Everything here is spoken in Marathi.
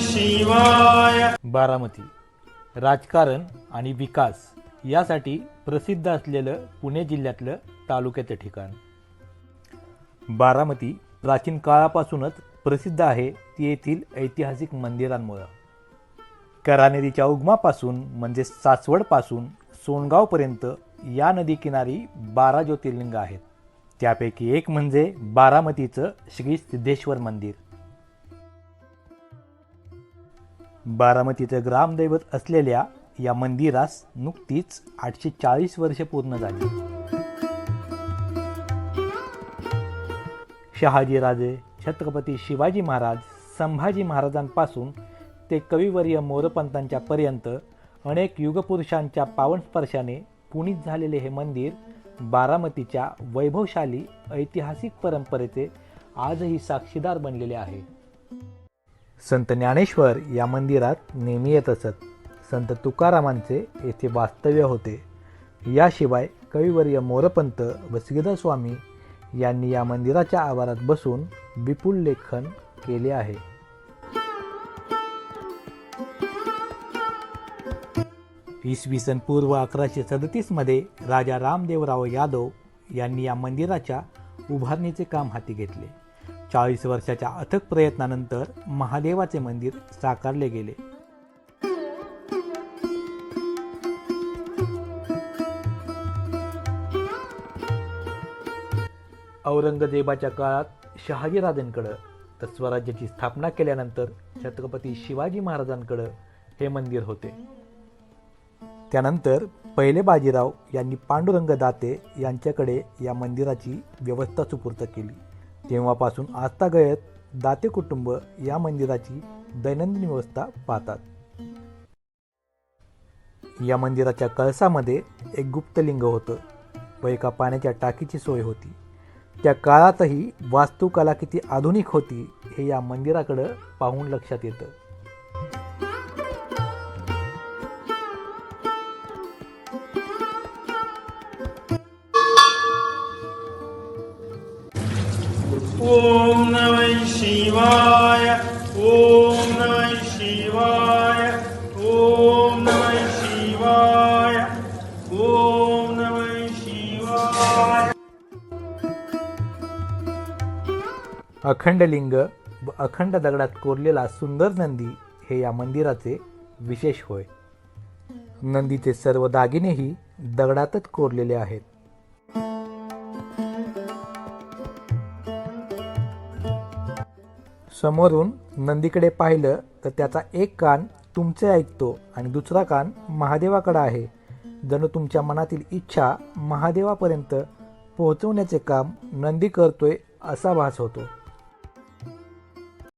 शिवाय. बारामती. राजकारण आणि विकास यासाठी प्रसिद्ध असलेलं पुणे जिल्ह्यातलं तालुक्याचं ठिकाण. बारामती प्राचीन काळापासूनच प्रसिद्ध आहे ती येथील ऐतिहासिक मंदिरांमुळं. करा नदीच्या उगमापासून म्हणजे सासवडपासून सोनगावपर्यंत या नदीकिनारी बारा ज्योतिर्लिंग आहेत. त्यापैकी एक म्हणजे बारामतीचं श्री सिद्धेश्वर मंदिर. बारामतीचं ग्रामदैवत असलेल्या या मंदिरास नुकतीच आठशे चाळीस वर्षे पूर्ण झाली. शहाजीराजे छत्रपती शिवाजी महाराज संभाजी महाराजांपासून ते कविवर्य मोरपंतांच्या पर्यंत अनेक युगपुरुषांच्या पावनस्पर्शाने पुणित झालेले हे मंदिर बारामतीच्या वैभवशाली ऐतिहासिक परंपरेचे आजही साक्षीदार बनलेले आहे. संत ज्ञानेश्वर या मंदिरात नेहमी येत असत. संत तुकारामांचे येथे वास्तव्य होते. याशिवाय कविवर्य मोरपंत व स्वामी यांनी या मंदिराच्या आवारात बसून विपुल लेखन केले आहे. इसवी सन पूर्व अकराशे सदतीसमध्ये राजा रामदेवराव यादव यांनी या मंदिराच्या उभारणीचे काम हाती घेतले. चाळीस वर्षाच्या अथक प्रयत्नानंतर महादेवाचे मंदिर साकारले गेले. औरंगजेबाच्या काळात शहाजीराजांकडं तर स्वराज्याची स्थापना केल्यानंतर छत्रपती शिवाजी महाराजांकडं हे मंदिर होते. त्यानंतर पहिले बाजीराव यांनी पांडुरंग दाते यांच्याकडे या मंदिराची व्यवस्था सुपूर्त केली. तेव्हापासून आस्थागयत दाते कुटुंब या मंदिराची दैनंदिन व्यवस्था पाहतात. या मंदिराच्या कळसामध्ये एक गुप्तलिंग होतं व एका पाण्याच्या टाकीची सोय होती. त्या काळातही वास्तुकला किती आधुनिक होती हे या मंदिराकडं पाहून लक्षात येतं. ओम नम शिवाय ओम नम शिवाय ओम नम शिवाय ओम नम शिवाय। अखंड लिंग व अखंड दगडात कोरलेला सुंदर नंदी हे या मंदिराचे विशेष होय. नंदीचे सर्व दागिनेही दगडातच कोरलेले आहेत. समोरून नंदीकडे पाहिलं तर त्याचा एक कान तुमचे ऐकतो आणि दुसरा कान महादेवाकडे आहे. जणू तुमच्या मनातील इच्छा महादेवापर्यंत पोहोचवण्याचे काम नंदी करतोय असा भास होतो.